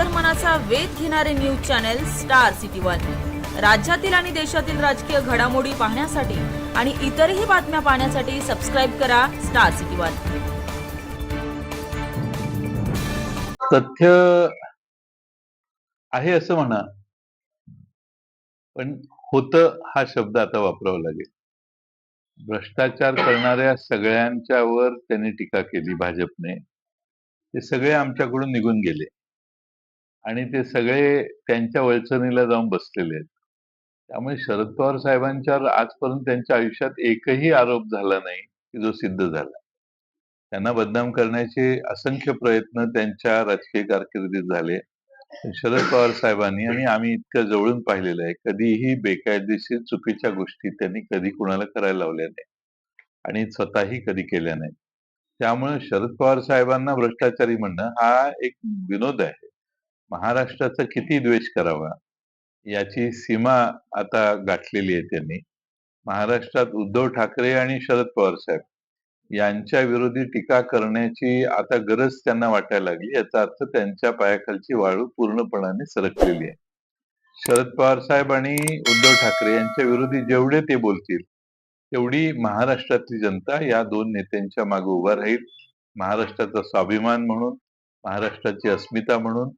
अंतर्मनाचा वेध घेणारे news channel Star City one. राज्यातील आणि देशातील राजकीय घडामोडी पाहण्यासाठी आणि इतरही बातम्या पाहण्यासाठी सबस्क्राईब करा स्टार सिटी वन. तथ्य आहे असं म्हणा पण होत हा शब्द आता वापरावा लागेल. भ्रष्टाचार करणाऱ्या सगळ्यांच्यावर त्यांनी टीका केली भाजपने. ते सगळे आमच्याकडून निघून गेले. आणि ते सगळे त्यांच्या वळचणीला जाऊन बसलेले आहेत. त्यामुळे शरद पवार साहेबांच्यावर आजपर्यंत त्यांच्या आयुष्यात एकही आरोप झाला नाही की जो सिद्ध झाला. त्यांना बदनाम करण्याचे असंख्य प्रयत्न त्यांच्या राजकीय कारकिर्दीत झाले. शरद पवार साहेबांनी आणि आम्ही इतकं जवळून पाहिलेलं आहे कधीही बेकायदेशीर चुकीच्या गोष्टी त्यांनी कधी कुणाला करायला लावल्या नाही आणि स्वतःही कधी केल्या नाही त्यामुळे शरद पवार साहेबांना भ्रष्टाचारी म्हणणं हा एक विनोद आहे. महाराष्ट्राचा किती द्वेष करावा याची सीमा आता गाठलेली आहे त्यांनी. महाराष्ट्रात उद्धव ठाकरे आणि शरद पवार साहेब यांच्या विरोधी टीका करण्याची आता गरज त्यांना वाटायला लागली याचा अर्थ त्यांच्या पायाखालची वाळू पूर्णपणाने सरकलेली आहे. शरद पवार साहेब आणि उद्धव ठाकरे यांच्या विरोधी जेवढे ते बोलतील तेवढी महाराष्ट्रातली जनता या दोन नेत्यांच्या मागे उभा राहील. महाराष्ट्राचा स्वाभिमान म्हणून महाराष्ट्राची अस्मिता म्हणून